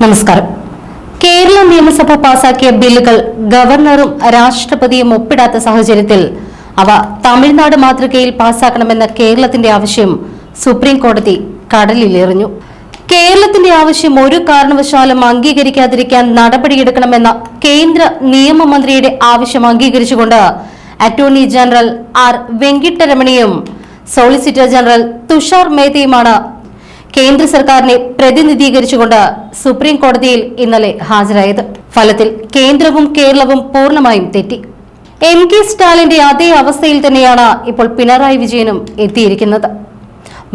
നമസ്കാരം. കേരള നിയമസഭ പാസാക്കിയ ബില്ലുകൾ ഗവർണറും രാഷ്ട്രപതിയും ഒപ്പിടാത്ത സാഹചര്യത്തിൽ അവ തമിഴ്നാട് മാതൃകയിൽ പാസാക്കണമെന്ന കേരളത്തിന്റെ ആവശ്യം സുപ്രീം കോടതി കടലിലെറിഞ്ഞു. കേരളത്തിന്റെ ആവശ്യം ഒരു കാരണവശാലും അംഗീകരിക്കാതിരിക്കാൻ നടപടിയെടുക്കണമെന്ന കേന്ദ്ര നിയമമന്ത്രിയുടെ ആവശ്യം അംഗീകരിച്ചുകൊണ്ട് അറ്റോർണി ജനറൽ ആർ വെങ്കിട്ടരമണിയും സോളിസിറ്റർ ജനറൽ തുഷാർ മേത്തയുമാണ് കേന്ദ്ര സർക്കാരിനെ പ്രതിനിധീകരിച്ചുകൊണ്ട് സുപ്രീം കോടതിയിൽ ഇന്നലെ ഹാജരായത്. ഫലത്തിൽ കേന്ദ്രവും കേരളവും പൂർണമായും തെറ്റി. എം കെ സ്റ്റാലിന്റെ അതേ അവസ്ഥയിൽ തന്നെയാണ് ഇപ്പോൾ പിണറായി വിജയനും എത്തിയിരിക്കുന്നത്.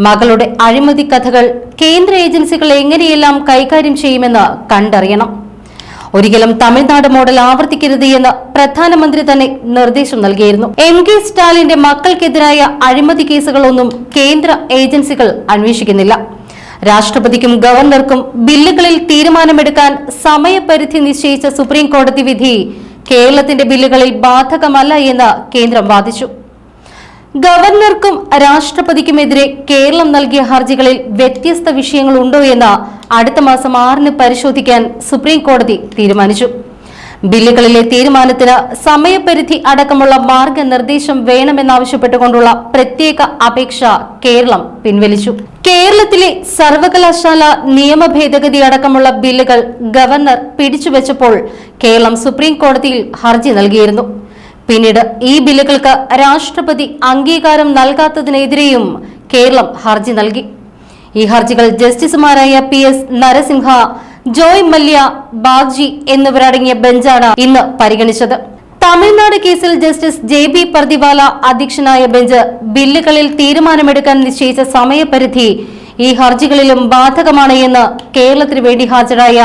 മകളുടെ അഴിമതി കഥകൾ കേന്ദ്ര ഏജൻസികൾ എങ്ങനെയെല്ലാം കൈകാര്യം ചെയ്യുമെന്ന് കണ്ടറിയണം. ഒരിക്കലും തമിഴ്നാട് മോഡൽ ആവർത്തിക്കരുത് എന്ന് പ്രധാനമന്ത്രി തന്നെ നിർദ്ദേശം നൽകിയിരുന്നു. എം കെ സ്റ്റാലിന്റെ മക്കൾക്കെതിരായ അഴിമതി കേസുകളൊന്നും കേന്ദ്ര ഏജൻസികൾ അന്വേഷിക്കുന്നില്ല. രാഷ്ട്രപതിക്കും ഗവർണർക്കും ബില്ലുകളിൽ തീരുമാനമെടുക്കാൻ സമയപരിധി നിശ്ചയിച്ച സുപ്രീം കോടതി വിധി കേരളത്തിന്റെ ബില്ലുകളിൽ ബാധകമല്ല എന്ന് കേന്ദ്രം വാദിച്ചു. ഗവർണർക്കും രാഷ്ട്രപതിക്കുമെതിരെ കേരളം നൽകിയ ഹർജികളിൽ വ്യത്യസ്ത വിഷയങ്ങളുണ്ടോ എന്ന് അടുത്ത മാസം ആറിന് പരിശോധിക്കാൻ സുപ്രീം കോടതി തീരുമാനിച്ചു. ബില്ലുകളിലെ തീരുമാനത്തിന് സമയപരിധി അടക്കമുള്ള മാർഗനിർദ്ദേശം വേണമെന്നാവശ്യപ്പെട്ടുകൊണ്ടുള്ള പ്രത്യേക അപേക്ഷ കേരളം പിൻവലിച്ചു. കേരളത്തിലെ സർവകലാശാല നിയമ ഭേദഗതി അടക്കമുള്ള ബില്ലുകൾ ഗവർണർ പിടിച്ചുവെച്ചപ്പോൾ കേരളം സുപ്രീം കോടതിയിൽ ഹർജി നൽകിയിരുന്നു. പിന്നീട് ഈ ബില്ലുകൾക്ക് രാഷ്ട്രപതി അംഗീകാരം നൽകാത്തതിനെതിരെയും കേരളം ഹർജി നൽകി. ഈ ഹർജികൾ ജസ്റ്റിസുമാരായ P S Narasimha Joymalya Bagchi എന്നിവരടങ്ങിയ ബെഞ്ചാണ് ഇന്ന് പരിഗണിച്ചത്. തമിഴ്നാട് കേസിൽ ജസ്റ്റിസ് ജെ ബി പ്രതിവാല അധ്യക്ഷനായ ബെഞ്ച് ബില്ലുകളിൽ തീരുമാനമെടുക്കാൻ നിശ്ചയിച്ച സമയപരിധി ഈ ഹർജികളിലും ബാധകമാണ് എന്ന് കേരളത്തിന് വേണ്ടി ഹാജരായ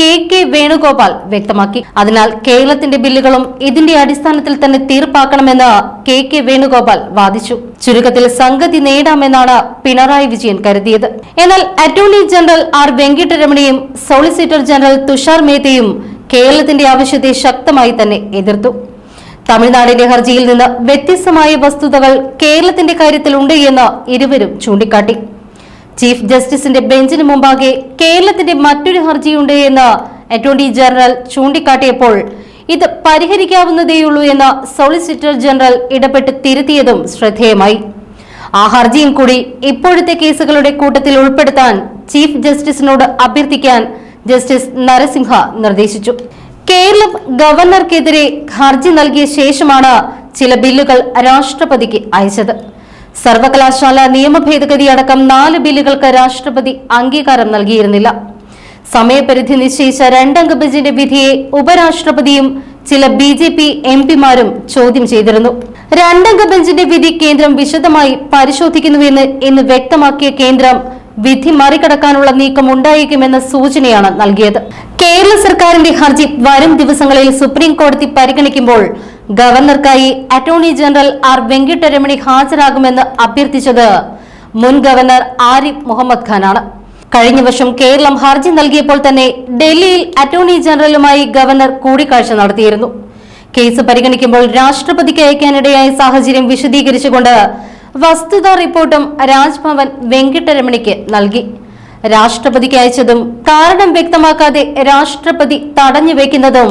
കെ കെ വേണുഗോപാൽ വ്യക്തമാക്കി. അതിനാൽ കേരളത്തിന്റെ ബില്ലുകളും ഇതിന്റെ അടിസ്ഥാനത്തിൽ തന്നെ തീർപ്പാക്കണമെന്ന് കെ കെ വേണുഗോപാൽ വാദിച്ചു. ചുരുക്കത്തിൽ സംഗതി നേടാമെന്നാണ് പിണറായി വിജയൻ കരുതിയത്. എന്നാൽ അറ്റോർണി ജനറൽ ആർ വെങ്കിട്ടരമണിയും സോളിസിറ്റർ ജനറൽ തുഷാർ മേത്തയും കേരളത്തിന്റെ ആവശ്യത്തെ ശക്തമായി തന്നെ എതിർത്തു. തമിഴ്നാടിന്റെ ഹർജിയിൽ നിന്ന് വ്യത്യസ്തമായ വസ്തുതകൾ കേരളത്തിന്റെ കാര്യത്തിൽ ഉണ്ട് എന്ന് ഇരുവരും ചൂണ്ടിക്കാട്ടി. ചീഫ് ജസ്റ്റിസിന്റെ ബെഞ്ചിന് മുമ്പാകെ കേരളത്തിന്റെ മറ്റൊരു ഹർജിയുണ്ട് എന്ന് അറ്റോർണി ജനറൽ ചൂണ്ടിക്കാട്ടിയപ്പോൾ ഇത് പരിഹരിക്കാവുന്നതേയുള്ളൂ എന്ന് സോളിസിറ്റർ ജനറൽ ഇടപെട്ട് തിരുത്തിയതും ശ്രദ്ധേയമായി. ആ ഹർജിയും കൂടി ഇപ്പോഴത്തെ കേസുകളുടെ കൂട്ടത്തിൽ ഉൾപ്പെടുത്താൻ ചീഫ് ജസ്റ്റിസിനോട് അഭ്യർത്ഥിക്കാൻ ജസ്റ്റിസ് നരസിംഹ നിർദ്ദേശിച്ചു. കേരളം ഗവർണർക്കെതിരെ ഹർജി നൽകിയ ശേഷമാണ് ചില ബില്ലുകൾ രാഷ്ട്രപതിക്ക് അയച്ചത്. സർവകലാശാല നിയമ ഭേദഗതി അടക്കം നാല് ബില്ലുകൾക്ക് രാഷ്ട്രപതി അംഗീകാരം നൽകിയിരുന്നില്ല. സമയപരിധി നിശ്ചയിച്ച രണ്ടംഗ ബെഞ്ചിന്റെ വിധിയെ ഉപരാഷ്ട്രപതിയും ചില ബി ജെ പി എം പിമാരും ചോദ്യം ചെയ്തിരുന്നു. രണ്ടംഗ ബെഞ്ചിന്റെ വിധി കേന്ദ്രം വിശദമായി പരിശോധിക്കുന്നുവെന്ന് ഇന്ന് വ്യക്തമാക്കിയ കേന്ദ്രം വിധി മറികടക്കാനുള്ള നീക്കം ഉണ്ടായേക്കുമെന്ന സൂചനയാണ് നൽകിയത്. കേരള സർക്കാരിന്റെ ഹർജി വരും ദിവസങ്ങളിൽ സുപ്രീം കോടതി പരിഗണിക്കുമ്പോൾ ഗവർണർക്കായി അറ്റോർണി ജനറൽ ആർ വെങ്കിട്ടരമണി ഹാജരാകുമെന്ന് അഭ്യർത്ഥിച്ചത് മുൻ ഗവർണർ ആരിഫ് മുഹമ്മദ് ഖാനാണ്. കഴിഞ്ഞ വർഷം കേരളം ഹർജി നൽകിയപ്പോൾ തന്നെ ഡൽഹിയിൽ അറ്റോർണി ജനറലുമായി ഗവർണർ കൂടിക്കാഴ്ച നടത്തിയിരുന്നു. കേസ് പരിഗണിക്കുമ്പോൾ രാഷ്ട്രപതിക്ക് അയക്കാനിടയായ സാഹചര്യം വിശദീകരിച്ചുകൊണ്ട് വസ്തുതാ റിപ്പോർട്ടും രാജ്ഭവൻ വെങ്കിട്ടരമണിക്ക് നൽകി. രാഷ്ട്രപതിക്ക് അയച്ചതും കാരണം വ്യക്തമാക്കാതെ രാഷ്ട്രപതി തടഞ്ഞു വെക്കുന്നതും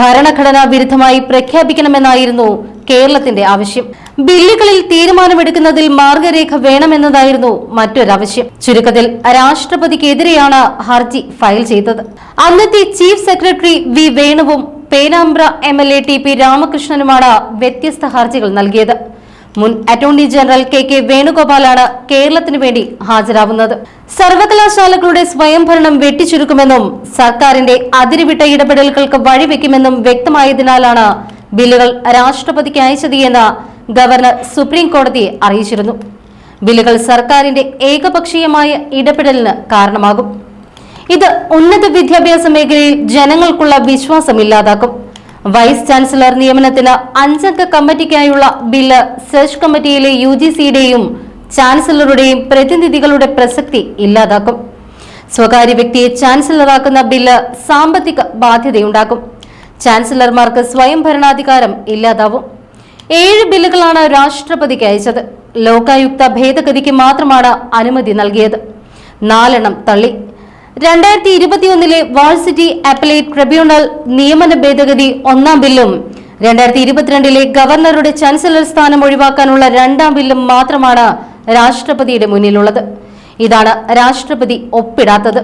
ഭരണഘടനാ വിരുദ്ധമായി പ്രഖ്യാപിക്കണമെന്നായിരുന്നു കേരളത്തിന്റെ ആവശ്യം. ബില്ലുകളിൽ തീരുമാനമെടുക്കുന്നതിൽ മാർഗരേഖ വേണമെന്നതായിരുന്നു മറ്റൊരാവശ്യം. ചുരുക്കത്തിൽ രാഷ്ട്രപതിക്കെതിരെയാണ് ഹർജി ഫയൽ ചെയ്തത്. അന്നത്തെ chief secretary V വേണുവും Perambra M L A T P രാമകൃഷ്ണനുമാണ് വ്യത്യസ്ത ഹർജികൾ നൽകിയത്. മുൻ അറ്റോർണി ജനറൽ കെ കെ വേണുഗോപാലാണ് കേരളത്തിന് വേണ്ടി ഹാജരാവുന്നത്. സർവകലാശാലകളുടെ സ്വയംഭരണം വെട്ടിച്ചുരുക്കുമെന്നും സർക്കാരിന്റെ അതിരുവിട്ട ഇടപെടലുകൾക്ക് വഴിവെക്കുമെന്നും വ്യക്തമായതിനാലാണ് ബില്ലുകൾ രാഷ്ട്രപതിക്ക് അയച്ചത് എന്ന് ഗവർണർ സുപ്രീം കോടതിയെ അറിയിച്ചിരുന്നു. ബില്ലുകൾ സർക്കാരിന്റെ ഏകപക്ഷീയമായ ഇടപെടലിന് കാരണമാകും. ഇത് ഉന്നത വിദ്യാഭ്യാസ മേഖലയിൽ ജനങ്ങൾക്കുള്ള വിശ്വാസം ഇല്ലാതാക്കും. വൈസ് ചാൻസലർ നിയമനത്തിന് അഞ്ചംഗ കമ്മിറ്റിക്കായുള്ള ബില്ല് സെർച്ച് കമ്മിറ്റിയിലെ യു ജി സിയുടെയും ചാൻസലറുടെയും പ്രതിനിധികളുടെ പ്രസക്തി ഇല്ലാതാക്കും. സ്വകാര്യ വ്യക്തിയെ ചാൻസലറാക്കുന്ന ബില്ല് സാമ്പത്തിക ബാധ്യതയുണ്ടാക്കും. ചാൻസലർമാർക്ക് സ്വയം ഭരണാധികാരം ഇല്ലാതാവും. ഏഴ് ബില്ലുകളാണ് രാഷ്ട്രപതിക്ക് അയച്ചത്. ലോകായുക്ത ഭേദഗതിക്ക് മാത്രമാണ് അനുമതി നൽകിയത്. നാലെണ്ണം തള്ളി. രണ്ടായിരത്തി വാൾ സിറ്റി അപ്പലേറ്റ് ട്രിബ്യൂണൽ നിയമന ഭേദഗതി ഒന്നാം ബില്ലും രണ്ടായിരത്തി ഇരുപത്തിരണ്ടിലെ ഗവർണറുടെ ചാൻസലർ സ്ഥാനം ഒഴിവാക്കാനുള്ള രണ്ടാം ബില്ലും മാത്രമാണ് രാഷ്ട്രപതിയുടെ മുന്നിലുള്ളത്. ഇതാണ് രാഷ്ട്രപതി ഒപ്പിടാത്തത്.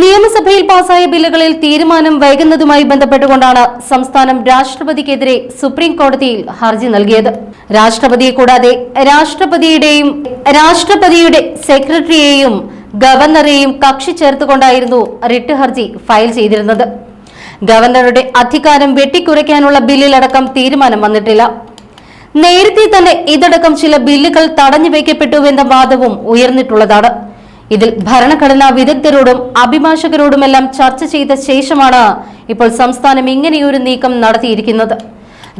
നിയമസഭയിൽ പാസായ ബില്ലുകളിൽ തീരുമാനം വൈകുന്നതുമായി ബന്ധപ്പെട്ടുകൊണ്ടാണ് സംസ്ഥാനം രാഷ്ട്രപതിക്കെതിരെ സുപ്രീം കോടതിയിൽ ഹർജി നൽകിയത്. രാഷ്ട്രപതിയെ കൂടാതെ രാഷ്ട്രപതിയുടെയും രാഷ്ട്രപതിയുടെ സെക്രട്ടറിയെയും ഗവർണറെയും കക്ഷി ചേർത്തുകൊണ്ടായിരുന്നു റിട്ട് ഹർജി ഫയൽ ചെയ്തിരുന്നത്. ഗവർണറുടെ അധികാരം വെട്ടിക്കുറയ്ക്കാനുള്ള ബില്ലിലടക്കം തീരുമാനം വന്നിട്ടില്ല. നേരത്തെ തന്നെ ഇതടക്കം ചില ബില്ലുകൾ തടഞ്ഞു വയ്ക്കപ്പെട്ടുവെന്ന വാദവും ഉയർന്നിട്ടുള്ളതാണ്. ഇതിൽ ഭരണഘടനാ വിദഗ്ധരോടും അഭിഭാഷകരോടുമെല്ലാം ചർച്ച ചെയ്ത ശേഷമാണ് ഇപ്പോൾ സംസ്ഥാനം ഇങ്ങനെയൊരു നീക്കം നടത്തിയിരിക്കുന്നത്.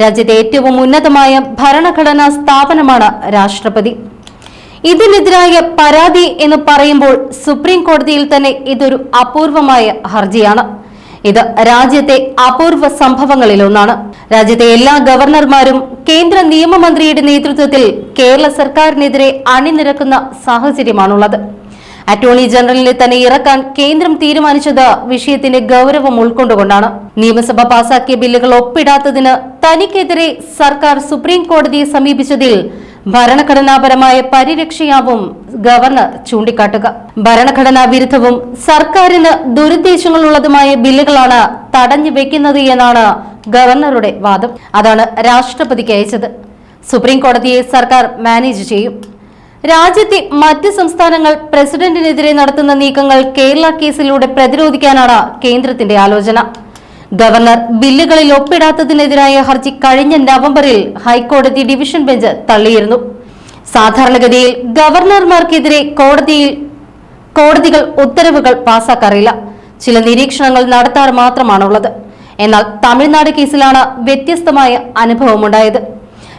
രാജ്യത്തെ ഏറ്റവും ഉന്നതമായ ഭരണഘടനാ സ്ഥാപനമാണ് രാഷ്ട്രപതി. ഇതിനെതിരായ പരാതി എന്ന് പറയുമ്പോൾ സുപ്രീം കോടതിയിൽ തന്നെ ഇതൊരു അപൂർവമായ ഹർജിയാണ്. ഇത് രാജ്യത്തെ അപൂർവ സംഭവങ്ങളിലൊന്നാണ്. രാജ്യത്തെ എല്ലാ ഗവർണർമാരും കേന്ദ്ര നിയമമന്ത്രിയുടെ നേതൃത്വത്തിൽ കേരള സർക്കാരിനെതിരെ അണിനിരക്കുന്ന സാഹചര്യമാണുള്ളത്. അറ്റോർണി ജനറലിനെ തന്നെ ഇറക്കാൻ കേന്ദ്രം തീരുമാനിച്ചത് വിഷയത്തിന്റെ ഗൗരവം ഉൾക്കൊണ്ടുകൊണ്ടാണ്. നിയമസഭ പാസാക്കിയ ബില്ലുകൾ ഒപ്പിടാത്തതിന് തനിക്കെതിരെ സർക്കാർ സുപ്രീം കോടതിയെ സമീപിച്ചതിൽ ഭരണഘടനാപരമായ പരിരക്ഷയാവും ഗവർണർ ചൂണ്ടിക്കാട്ടുക. ഭരണഘടനാ വിരുദ്ധവും സർക്കാരിന് ദുരുദ്ദേശങ്ങളുള്ളതുമായ ബില്ലുകളാണ് തടഞ്ഞു വെക്കുന്നത് എന്നാണ് ഗവർണറുടെ വാദം. അതാണ് രാഷ്ട്രപതിക്ക് അയച്ചത്. സുപ്രീം കോടതിയെ സർക്കാർ മാനേജ് ചെയ്യും. രാജ്യത്തെ മറ്റ് സംസ്ഥാനങ്ങൾ പ്രസിഡന്റിനെതിരെ നടത്തുന്ന നീക്കങ്ങൾ കേരള കേസിലൂടെ പ്രതിരോധിക്കാനാണ് കേന്ദ്രത്തിന്റെ ആലോചന. ഗവർണർ ബില്ലുകളിൽ ഒപ്പിടാത്തതിനെതിരായ ഹർജി കഴിഞ്ഞ നവംബറിൽ ഹൈക്കോടതി ഡിവിഷൻ ബെഞ്ച് തള്ളിയിരുന്നു. സാധാരണഗതിയിൽ ഗവർണർമാർക്കെതിരെ കോടതിയിൽ കോടതികൾ ഉത്തരവുകൾ പാസാക്കാറില്ല. ചില നിരീക്ഷണങ്ങൾ നടത്താറ് മാത്രമാണുള്ളത്. എന്നാൽ തമിഴ്നാട് കേസിലാണ് വ്യത്യസ്തമായ അനുഭവമുണ്ടായത്.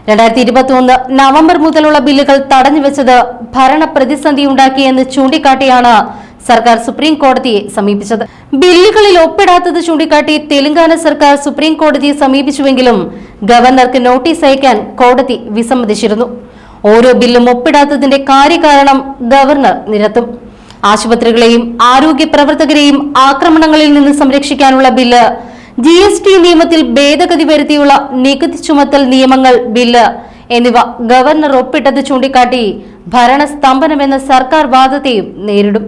രണ്ടായിരത്തി ഇരുപത്തി ഒന്ന് നവംബർ മുതലുള്ള ബില്ലുകൾ തടഞ്ഞുവെച്ചത് ഭരണ പ്രതിസന്ധി ഉണ്ടാക്കിയെന്ന് ചൂണ്ടിക്കാട്ടിയാണ് സർക്കാർ സുപ്രീം കോടതിയെ സമീപിച്ചത്. ബില്ലുകളിൽ ഒപ്പിടാത്തത് ചൂണ്ടിക്കാട്ടി തെലങ്കാന സർക്കാർ സുപ്രീം കോടതിയെ സമീപിച്ചുവെങ്കിലും ഗവർണർക്ക് നോട്ടീസ് അയക്കാൻ കോടതി വിസമ്മതിച്ചിരുന്നു. ഓരോ ബില്ലും ഒപ്പിടാത്തതിന്റെ കാര്യകാരണം ഗവർണർ നിരത്തും. ആശുപത്രികളെയും ആരോഗ്യ പ്രവർത്തകരെയും ആക്രമണങ്ങളിൽ നിന്ന് സംരക്ഷിക്കാനുള്ള ബില്ല് ജി എസ് ടി നിയമത്തിൽ ഭേദഗതി വരുത്തിയുള്ള നികുതി ചുമത്തൽ നിയമങ്ങൾ ബില്ല് എന്നിവ ഗവർണർ ഒപ്പിട്ടത് ചൂണ്ടിക്കാട്ടി ഭരണസ്തംഭനമെന്ന സർക്കാർ വാദത്തെയും നേരിടും.